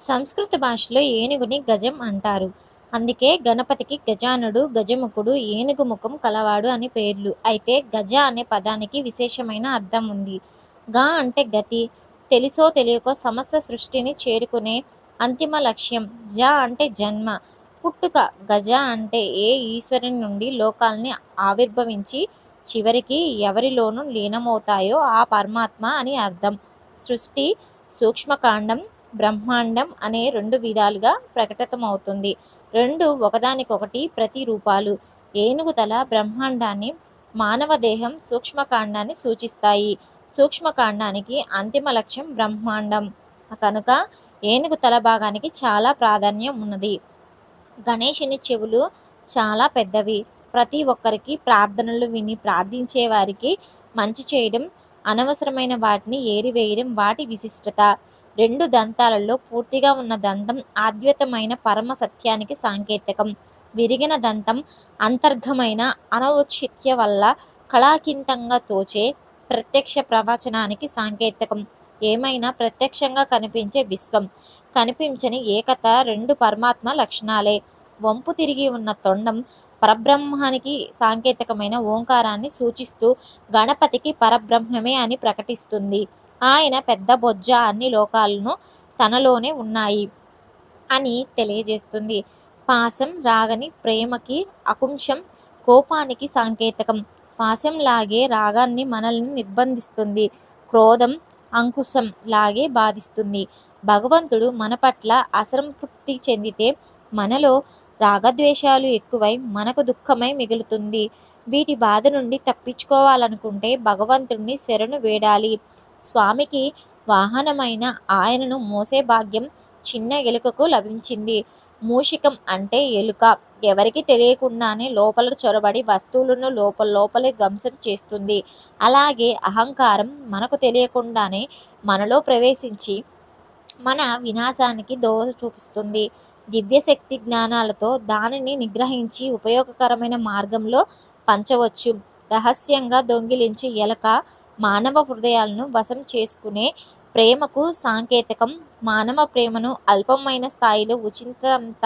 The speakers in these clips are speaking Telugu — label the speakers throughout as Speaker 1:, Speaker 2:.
Speaker 1: సంస్కృత భాషలో ఏనుగుని గజం అంటారు. అందుకే గణపతికి గజానుడు గజముఖుడు ఏనుగు ముఖం కలవాడు అని పేర్లు. అయితే గజ అనే పదానికి విశేషమైన అర్థం ఉంది. గా అంటే గతి తెలుసో తెలియకో సమస్త సృష్టిని చేరుకునే అంతిమ లక్ష్యం. జ అంటే జన్మ. పుట్టుక గజ అంటే ఏ ఈశ్వరుని నుండి లోకాల్ని ఆవిర్భవించి చివరికి ఎవరిలోనూ లీనమవుతాయో ఆ పరమాత్మ అని అర్థం. సృష్టి సూక్ష్మకాండం బ్రహ్మాండం అనే రెండు విధాలుగా ప్రకటితమవుతుంది. రెండు ఒకదానికొకటి ప్రతిరూపాలు ఏనుగు తల బ్రహ్మాండాన్ని మానవ దేహం సూక్ష్మకాండాన్ని సూచిస్తాయి. సూక్ష్మకాండానికి అంతిమ లక్ష్యం బ్రహ్మాండం. కనుక ఏనుగు తల భాగానికి చాలా ప్రాధాన్యం ఉన్నది. గణేషుని చెవులు చాలా పెద్దవి. ప్రతి ఒక్కరికి ప్రార్థనలు విని ప్రార్థించే వారికి మంచి చేయడం అనవసరమైన వాటిని ఏరివేయడం వాటి విశిష్టత. రెండు దంతాలలో పూర్తిగా ఉన్న దంతం ఆద్యతమైన పరమ సత్యానికి సాంకేతికం. విరిగిన దంతం అంతర్గమైన అనౌచిత్య వల్ల కళాకింతంగా తోచే ప్రత్యక్ష ప్రవచనానికి సాంకేతికం. ఏమైనా ప్రత్యక్షంగా కనిపించే విశ్వం. కనిపించని ఏకత రెండు పరమాత్మ లక్షణాలే. వంపు తిరిగి ఉన్న తొండం పరబ్రహ్మానికి సాంకేతికమైన ఓంకారాన్ని సూచిస్తూ గణపతికి పరబ్రహ్మమే అని ప్రకటిస్తుంది. ఆయన పెద్ద బొజ్జ అన్ని లోకాలను తనలోనే ఉన్నాయి అని తెలియజేస్తుంది. పాశం రాగని ప్రేమకి అకుంశం కోపానికి సాంకేతికం. పాశం లాగే రాగాన్ని మనల్ని నిర్బంధిస్తుంది. క్రోధం అంకుశం లాగే బాధిస్తుంది. భగవంతుడు మన పట్ల అసంతృప్తి చెందితే మనలో రాగద్వేషాలు ఎక్కువై మనకు దుఃఖమై మిగులుతుంది. వీటి బాధ నుండి తప్పించుకోవాలనుకుంటే భగవంతుడిని శరణు వేడాలి. స్వామికి వాహనమైన ఆయనను మోసే భాగ్యం చిన్న ఎలుకకు లభించింది. మూషికం అంటే ఎలుక. ఎవరికి తెలియకుండానే లోపల చొరబడి వస్తువులను లోపల లోపలే ధ్వంసం చేస్తుంది. అలాగే అహంకారం మనకు తెలియకుండానే మనలో ప్రవేశించి మన వినాశానికి దోహ చూపిస్తుంది. దివ్యశక్తి జ్ఞానాలతో దానిని నిగ్రహించి ఉపయోగకరమైన మార్గంలో పంచవచ్చు. రహస్యంగా దొంగిలించి ఎలక మానవ హృదయాలను వశం చేసుకునే ప్రేమకు సాంకేతికం. మానవ ప్రేమను అల్పమైన స్థాయిలో ఉచితంత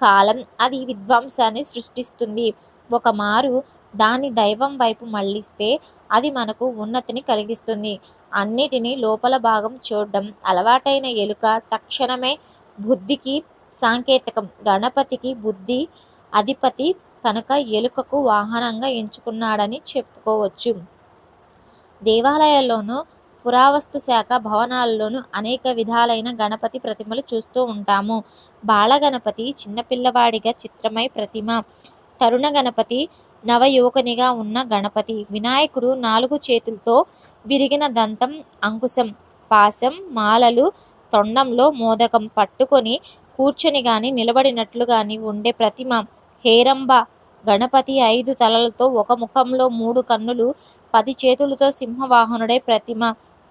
Speaker 1: కాలం అది విధ్వంసాన్ని సృష్టిస్తుంది. ఒక మారు దాని దైవం వైపు మళ్ళిస్తే అది మనకు ఉన్నతిని కలిగిస్తుంది. అన్నిటినీ లోపల భాగం చూడడం అలవాటైన ఎలుక తక్షణమే బుద్ధికి సాంకేతికం. గణపతికి బుద్ధి అధిపతి కనుక ఎలుకకు వాహనంగా ఎంచుకున్నాడని చెప్పుకోవచ్చు. దేవాలయాల్లోనూ పురావస్తు శాఖ భవనాల్లోనూ అనేక విధాలైన గణపతి ప్రతిమలు చూస్తూ ఉంటాము. బాలగణపతి చిన్నపిల్లవాడిగా చిత్రమై ప్రతిమ. తరుణ గణపతి నవయువకునిగా ఉన్న గణపతి. వినాయకుడు నాలుగు చేతులతో విరిగిన దంతం అంకుశం పాశం మాలలు తొండంలో మోదకం పట్టుకొని కూర్చొని కానీ నిలబడినట్లు కానీ ఉండే ప్రతిమ. హేరంబ గణపతి ఐదు తలలతో ఒక ముఖంలో మూడు కన్నులు పది చేతులతో సింహవాహనుడే ప్రతిమ.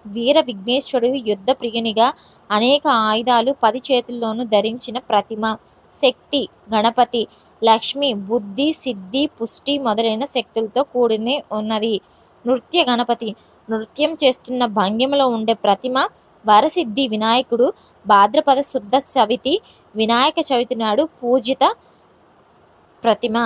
Speaker 1: వీర విఘ్నేశ్వరుడు యుద్ధ ప్రియునిగా అనేక ఆయుధాలు పది చేతుల్లోనూ ధరించిన ప్రతిమ. శక్తి గణపతి లక్ష్మి బుద్ధి సిద్ధి పుష్టి మొదలైన శక్తులతో కూడినే ఉన్నది. నృత్య గణపతి. నృత్యం చేస్తున్న భంగిమలో ఉండే ప్రతిమ వరసిద్ధి వినాయకుడు భాద్రపద శుద్ధ చవితి వినాయక చవితి నాడు పూజిత ప్రతిమ.